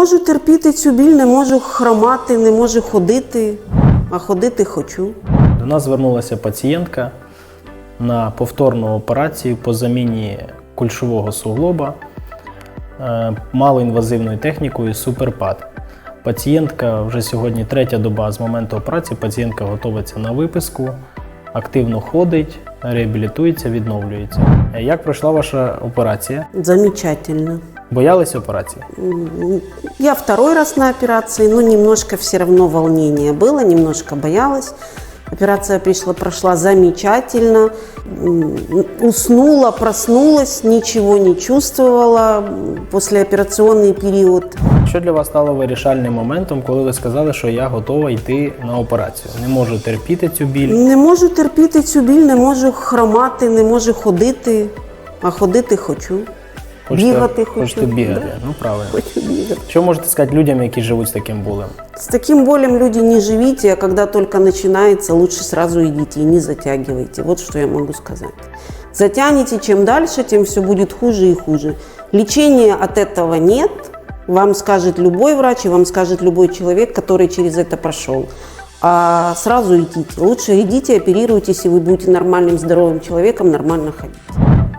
можу терпіти цю біль, не можу хромати, не можу ходити, а ходити хочу. До нас звернулася пацієнтка на повторну операцію по заміні кульшового суглоба е, малоінвазивною технікою Суперпад. Пацієнтка вже сьогодні третя доба з моменту операції. Пацієнтка готується на виписку, активно ходить, реабілітується, відновлюється. Е, Як пройшла ваша операція? Замечательно. Боялись операції? Я второй раз на операции, но немножко все равно волнение было, немножко боялась. Операция пришла, прошла замечательно. Уснула, проснулась, ничего не чувствовала. М, Послеоперационный период Що для вас стало вирішальним моментом, коли ви сказали, що я готова йти на операцію? Не можу терпіти цю біль. Не можу терпіти цю біль, не можу хромати, не можу ходити, а ходити хочу. бігати хочу. Хочете бігати, Да, ну правильно. хочу бігати. Що можете сказати людям, які живуть з таким болем? С таким болем люди не живите, а когда только начинается, лучше сразу идите и не затягивайте. Вот что я могу сказать. Затянете чем дальше, тем все будет хуже и хуже. Лечения от этого нет. Вам скажет любой врач, и вам скажет любой человек, который через это прошел. А сразу идите. Лучше идите, оперируйтесь, и вы будете нормальным, здоровым человеком, нормально ходить.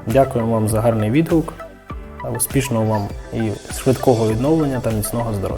Дякую вам за гарний відгук. Успішного вам і швидкого відновлення та міцного здоров'я.